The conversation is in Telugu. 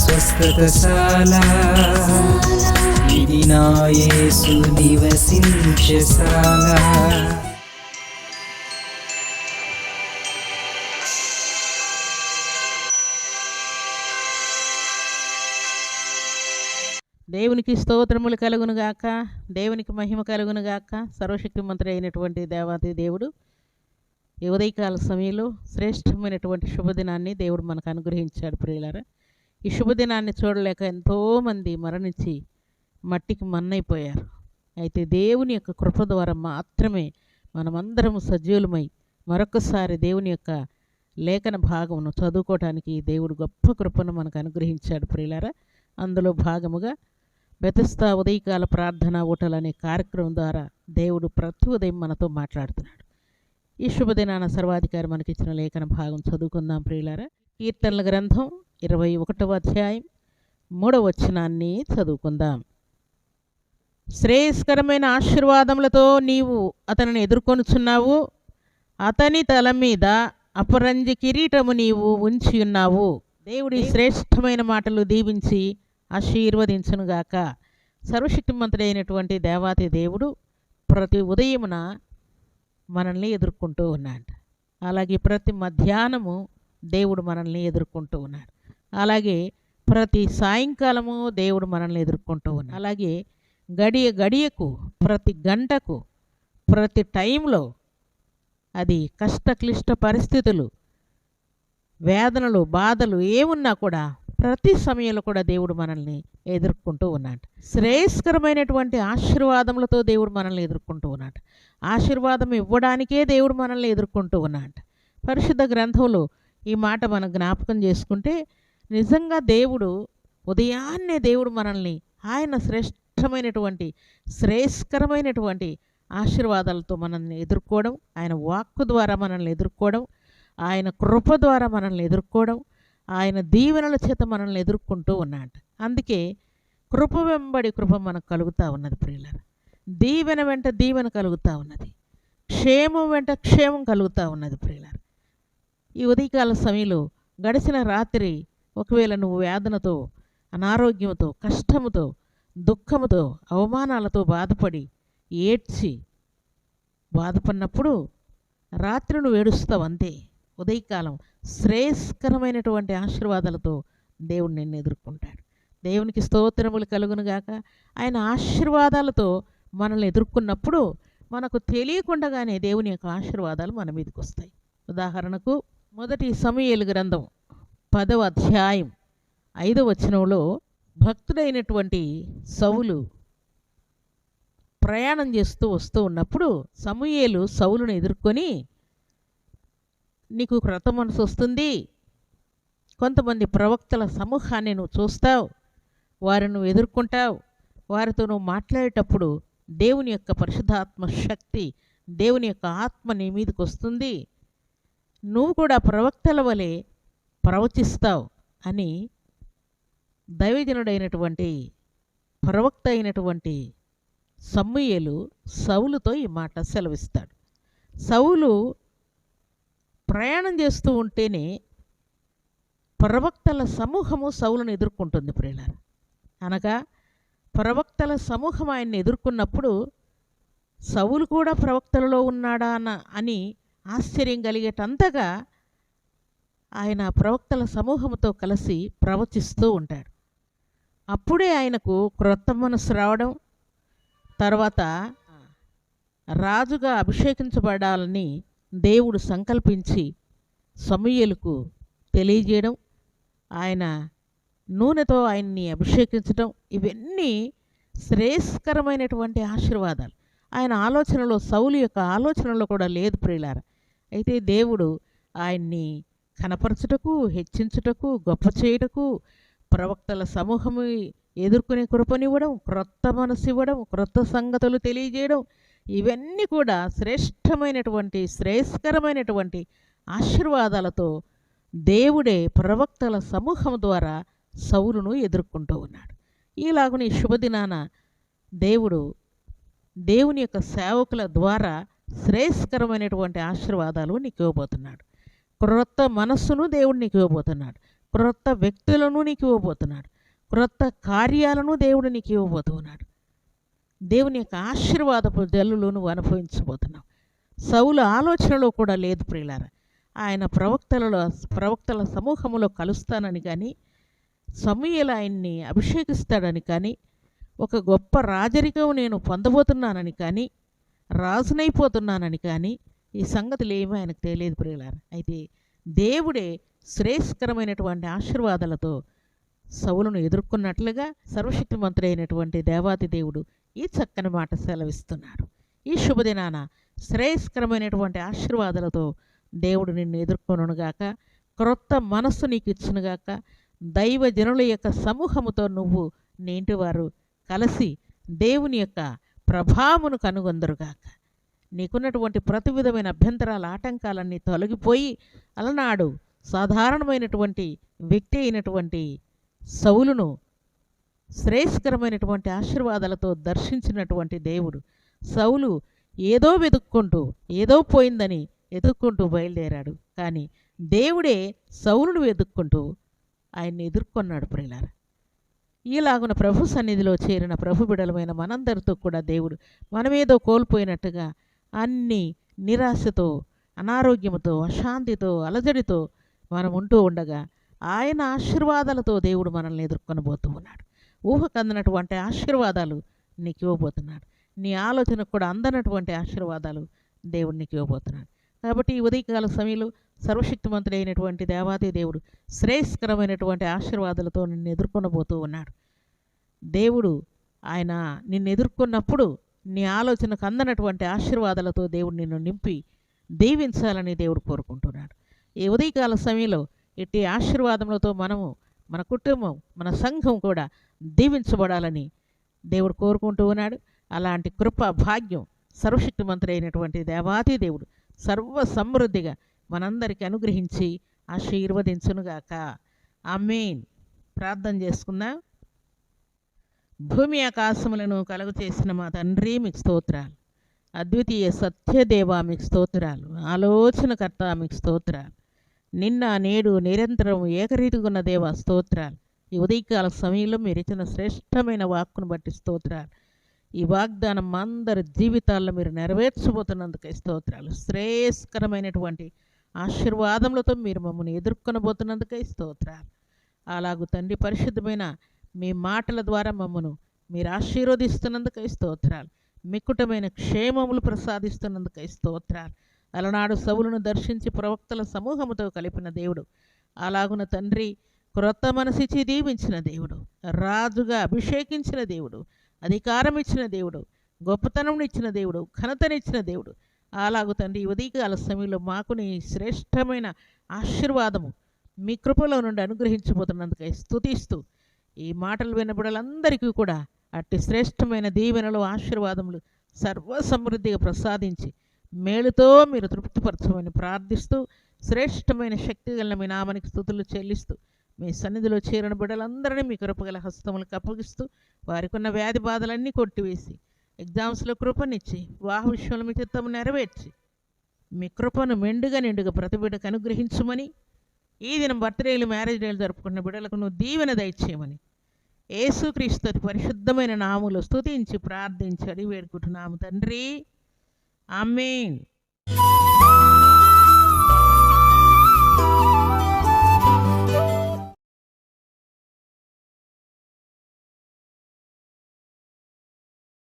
స్వస్థతశాల. ఇది నా యేసు నివసించశాల దేవునికి స్తోత్రములు కలుగునుగాక దేవునికి మహిమ కలుగునుగాక సర్వశక్తి సర్వశక్తిమంతుడు అయినటువంటి దేవాది దేవుడు. ఈ ఉదయకాల సమయంలో శ్రేష్టమైనటువంటి శుభదినాన్ని దేవుడు మనకు అనుగ్రహించాడు ప్రియులారా. ఈ శుభదినాన్ని చూడలేక ఎంతోమంది మరణించి మట్టికి మన్నైపోయారు. అయితే దేవుని యొక్క కృప ద్వారా మాత్రమే మనమందరం సజీవులమై మరొకసారి దేవుని యొక్క లేఖన భాగమును చదువుకోవటానికి దేవుడు గొప్ప కృపను మనకు అనుగ్రహించాడు ప్రియులారా. అందులో భాగముగా బెతస్తా ఉదయకాల ప్రార్థన ఓటలు అనే కార్యక్రమం ద్వారా దేవుడు ప్రతి ఉదయం మనతో మాట్లాడుతున్నాడు. ఈ శుభదినాన సర్వాధికారి మనకిచ్చిన లేఖన భాగం చదువుకుందాం ప్రియులారా. కీర్తనల గ్రంథం ఇరవై ఒకటవ అధ్యాయం మూడవ వచనాన్ని చదువుకుందాం. శ్రేయస్కరమైన ఆశీర్వాదములతో నీవు అతనిని ఎదుర్కొనుచున్నావు. అతని తల మీద అపరంజి కిరీటము నీవు ఉంచి ఉన్నావు. దేవుడి శ్రేష్టమైన మాటలు దీవించి ఆశీర్వదించునుగాక. సర్వశక్తిమంతుడైనటువంటి దేవాతి దేవుడు ప్రతి ఉదయమున మనల్ని ఎదుర్కొంటూ ఉన్నాడు. అలాగే ప్రతి మధ్యాహ్నము దేవుడు మనల్ని ఎదుర్కొంటూ ఉన్నాడు. అలాగే ప్రతి సాయంకాలము దేవుడు మనల్ని ఎదుర్కొంటూ ఉన్నాడు. అలాగే గడియ గడియకు ప్రతి గంటకు ప్రతి టైంలో అది కష్ట క్లిష్ట పరిస్థితులు వేదనలు బాధలు ఏమున్నా కూడా ప్రతి సమయంలో కూడా దేవుడు మనల్ని ఎదుర్కొంటూ ఉన్నాడు. శ్రేయస్కరమైనటువంటి ఆశీర్వాదములతో దేవుడు మనల్ని ఎదుర్కొంటూ ఉన్నాడు. ఆశీర్వాదం ఇవ్వడానికే దేవుడు మనల్ని ఎదుర్కొంటూ ఉన్నాడు. పరిశుద్ధ గ్రంథంలో ఈ మాట మనం జ్ఞాపకం చేసుకుంటే నిజంగా దేవుడు ఉదయాన్నే దేవుడు మనల్ని ఆయన శ్రేష్టమైనటువంటి శ్రేయస్కరమైనటువంటి ఆశీర్వాదాలతో మనల్ని ఎదుర్కోవడం ఆయన వాక్కు ద్వారా మనల్ని ఎదుర్కోవడం ఆయన కృప ద్వారా మనల్ని ఎదుర్కోవడం ఆయన దీవెనల చేత మనల్ని ఎదుర్కొంటూ ఉన్నాడు. అందుకే కృప వెంబడి కృప మనకు కలుగుతూ ఉన్నది ప్రియులారా. దీవెన వెంట దీవెన కలుగుతూ ఉన్నది. క్షేమం వెంట క్షేమం కలుగుతూ ఉన్నది ప్రియులారా. ఈ ఉదయకాల సమయంలో గడిచిన రాత్రి ఒకవేళ నువ్వు వేదనతో అనారోగ్యంతో కష్టముతో దుఃఖముతో అవమానాలతో బాధపడి ఏడ్చి బాధపడినప్పుడు రాత్రి నువ్వు ఏడుస్తావు అంతే ఉదయకాలం శ్రేయస్కరమైనటువంటి ఆశీర్వాదాలతో దేవుడు నిన్ను ఎదుర్కొంటాడు. దేవునికి స్తోత్రములు కలుగునుగాక ఆయన ఆశీర్వాదాలతో మనల్ని ఎదుర్కొన్నప్పుడు మనకు తెలియకుండానే దేవుని యొక్క ఆశీర్వాదాలు మన మీదకి వస్తాయి. ఉదాహరణకు మొదటి సమయలు గ్రంథం పదవ అధ్యాయం ఐదవ వచనంలో భక్తుడైనటువంటి సవులు ప్రయాణం చేస్తూ వస్తూ ఉన్నప్పుడు సమూయేలు సౌలును ఎదుర్కొని నీకు క్రొత్త మనసు వస్తుంది. కొంతమంది ప్రవక్తల సమూహాన్ని నువ్వు చూస్తావు. వారు నువ్వు ఎదుర్కొంటావు. వారితో నువ్వు మాట్లాడేటప్పుడు దేవుని యొక్క పరిశుద్ధాత్మ శక్తి దేవుని యొక్క ఆత్మ నీ మీదకి వస్తుంది. నువ్వు కూడా ప్రవక్తల వలె ప్రవచిస్తావు అని దైవజనుడైనటువంటి ప్రవక్త అయినటువంటి సమ్ముయేలు సౌలుతో ఈ మాట సెలవిస్తాడు. సౌలు ప్రయాణం చేస్తూ ఉంటేనే ప్రవక్తల సమూహము సౌలను ఎదుర్కొంటుంది ప్రియులారా. అనగా ప్రవక్తల సమూహం ఆయన్ని ఎదుర్కొన్నప్పుడు సౌలు కూడా ప్రవక్తలలో ఉన్నాడా అన్న అని ఆశ్చర్యం కలిగేటంతగా ఆయన ప్రవక్తల సమూహంతో కలిసి ప్రవచిస్తూ ఉంటాడు. అప్పుడే ఆయనకు క్రొత్త మనసు రావడం తర్వాత రాజుగా అభిషేకించబడాలని దేవుడు సంకల్పించి సమూయలకు తెలియజేయడం ఆయన నూనెతో ఆయన్ని అభిషేకించడం ఇవన్నీ శ్రేయస్కరమైనటువంటి ఆశీర్వాదాలు. ఆయన ఆలోచనలో సౌలు యొక్క ఆలోచనలో కూడా లేదు ప్రియులార. అయితే దేవుడు ఆయన్ని కనపరచుటకు హెచ్చించుటకు గొప్ప చేయుటకు ప్రవక్తల సమూహము ఎదుర్కొనే కృపనివ్వడం క్రొత్త మనసు ఇవ్వడం క్రొత్త సంగతులు తెలియజేయడం ఇవన్నీ కూడా శ్రేష్టమైనటువంటి శ్రేయస్కరమైనటువంటి ఆశీర్వాదాలతో దేవుడే ప్రవక్తల సమూహం ద్వారా సౌలును ఎదుర్కొంటూ ఉన్నాడు. ఈలాగుని శుభదినాన దేవుడు దేవుని యొక్క సేవకుల ద్వారా శ్రేయస్కరమైనటువంటి ఆశీర్వాదాలు నీకు ఇవ్వబోతున్నాడు. క్రొత్త మనస్సును దేవుడు నీకు ఇవ్వబోతున్నాడు. క్రొత్త వ్యక్తులను నీకు ఇవ్వబోతున్నాడు. క్రొత్త కార్యాలను దేవుడు నీకు ఇవ్వబోతున్నాడు. దేవుని యొక్క ఆశీర్వాదపు జల్లులు నువ్వు అనుభవించబోతున్నావు. సౌలు ఆలోచనలో కూడా లేదు ప్రియులార. ఆయన ప్రవక్తలలో ప్రవక్తల సమూహంలో కలుస్తానని కానీ సమూహలు ఆయన్ని అభిషేకిస్తాడని కానీ ఒక గొప్ప రాజరికం నేను పొందబోతున్నానని కానీ రాజునైపోతున్నానని కానీ ఈ సంగతులు ఏమీ ఆయనకు తెలియదు ప్రియులార. అయితే దేవుడే శ్రేయస్కరమైనటువంటి ఆశీర్వాదాలతో సవులను ఎదుర్కొన్నట్లుగా సర్వశక్తిమంతుడైనటువంటి అయినటువంటి దేవాతి దేవుడు ఈ చక్కని మాట సెలవిస్తున్నాడు ఈ శుభదినాన శ్రేయస్కరమైనటువంటి ఆశీర్వాదాలతో దేవుడు నిన్ను ఎదుర్కొనుగాక క్రొత్త మనస్సు నీకు ఇచ్చునుగాక దైవ జనుల యొక్క సమూహముతో నువ్వు నీ వారు కలిసి దేవుని యొక్క ప్రభావమును కనుగొందరుగాక. నీకున్నటువంటి ప్రతి విధమైన అభ్యంతరాల ఆటంకాలన్నీ తొలగిపోయి అలనాడు సాధారణమైనటువంటి వ్యక్తి అయినటువంటి సౌలును శ్రేయస్కరమైనటువంటి ఆశీర్వాదాలతో దర్శించినటువంటి దేవుడు. సౌలు ఏదో వెతుక్కుంటూ ఏదో పోయిందని వెతుక్కుంటూ బయలుదేరాడు. కానీ దేవుడే సౌలును వెతుక్కుంటూ ఆయన్ని ఎదుర్కొన్నాడు ప్రియులార. ఈలాగున ప్రభు సన్నిధిలో చేరిన ప్రభు బిడలమైన మనందరితో కూడా దేవుడు మనమేదో కోల్పోయినట్టుగా అన్ని నిరాశతో అనారోగ్యంతో అశాంతితో అలజడితో మనం ఉంటూ ఉండగా ఆయన ఆశీర్వాదాలతో దేవుడు మనల్ని ఎదుర్కొనబోతూ ఉన్నాడు. ఊహకందనటువంటి ఆశీర్వాదాలు నీకు ఇవ్వబోతున్నాడు. నీ ఆలోచనకు కూడా అందనటువంటి ఆశీర్వాదాలు దేవుడు నీకు ఇవ్వబోతున్నాడు. కాబట్టి ఈ ఉదయకాల సమయంలో సర్వశక్తిమంతుడైనటువంటి దేవాది దేవుడు శ్రేయస్కరమైనటువంటి ఆశీర్వాదాలతో నిన్ను ఎదుర్కొనబోతూ ఉన్నాడు. దేవుడు ఆయన నిన్ను ఎదుర్కొన్నప్పుడు నీ ఆలోచనకు అందనటువంటి ఆశీర్వాదాలతో దేవుడు నిన్ను నింపి దీవించాలని దేవుడు కోరుకుంటున్నాడు. ఈ ఉదయకాల సమయంలో ఇట్టి ఆశీర్వాదములతో మనము మన కుటుంబం మన సంఘం కూడా దీవించబడాలని దేవుడు కోరుకుంటూ ఉన్నాడు. అలాంటి కృప భాగ్యం సర్వశక్తిమంతుడు అయినటువంటి దేవాతి దేవుడు సర్వ సమృద్ధిగా మనందరికీ అనుగ్రహించి ఆశీర్వదించునుగాక ఆమెన్. ప్రార్థన చేసుకుందాం. భూమి ఆకాశములను కలుగు చేసిన మా తండ్రి మీకు స్తోత్రాలు. అద్వితీయ సత్యదేవ మీకు స్తోత్రాలు. ఆలోచనకర్త మీకు స్తోత్రాలు. నిన్న నేడు నిరంతరం ఏకరీతిగున్న దేవ స్తోత్రాలు. ఈ ఉదయకాల సమయంలో మీరు ఇచ్చిన శ్రేష్టమైన వాక్కును బట్టి స్తోత్రాలు. ఈ వాగ్దానం అందరి జీవితాల్లో మీరు నెరవేర్చబోతున్నందుకే స్తోత్రాలు. శ్రేయస్కరమైనటువంటి ఆశీర్వాదములతో మీరు మమ్మల్ని ఎదుర్కొనబోతున్నందుకే స్తోత్రాలు. అలాగూ తండ్రి పరిశుద్ధమైన మీ మాటల ద్వారా మమ్మను మీరు ఆశీర్వదిస్తున్నందుకై స్తోత్రాలు. మిక్కుటమైన క్షేమములు ప్రసాదిస్తున్నందుకై స్తోత్రాలు. అలనాడు సవులను దర్శించి ప్రవక్తల సమూహముతో కలిపిన దేవుడు. అలాగున తండ్రి క్రొత్త మనసిచ్చి దీవించిన దేవుడు రాజుగా అభిషేకించిన దేవుడు అధికారం ఇచ్చిన దేవుడు గొప్పతనంనిచ్చిన దేవుడు ఘనతనిచ్చిన దేవుడు. అలాగు తండ్రి ఉదయకాల సమయంలో మాకు నీ శ్రేష్టమైన ఆశీర్వాదము. మీ కృపలో నుండి అనుగ్రహించబోతున్నందుకై స్థుతిస్తూ ఈ మాటలు వినబడలందరికీ కూడా అట్టి శ్రేష్టమైన దీవెనలు ఆశీర్వాదములు సర్వ సమృద్ధిగా ప్రసాదించి మేలుతో మీరు తృప్తిపరచమని ప్రార్థిస్తూ శ్రేష్టమైన శక్తి గల మీ నామానికి స్థుతులు చెల్లిస్తూ మీ సన్నిధిలో చేరిన బిడ్డలందరినీ మీ కృపగల హస్తములకు అప్పగిస్తూ వారికి ఉన్న వ్యాధి బాధలన్నీ కొట్టివేసి ఎగ్జామ్స్లో కృపనిచ్చి వివాహ విషయంలో మీ చిత్తము నెరవేర్చి మీ కృపను మెండుగా నిండుగా ప్రతి బిడ్డకు అనుగ్రహించమని ఈ దినం బర్త్డేలు మ్యారేజ్ డేలు జరుపుకున్న బిడ్డలకు నువ్వు దీవెన దయచేయమని ఏసుక్రీస్తు పరిశుద్ధమైన నాములు స్తుతించి ప్రార్థించి అడిగి వేడుకుంటున్నాము తండ్రి. Amém.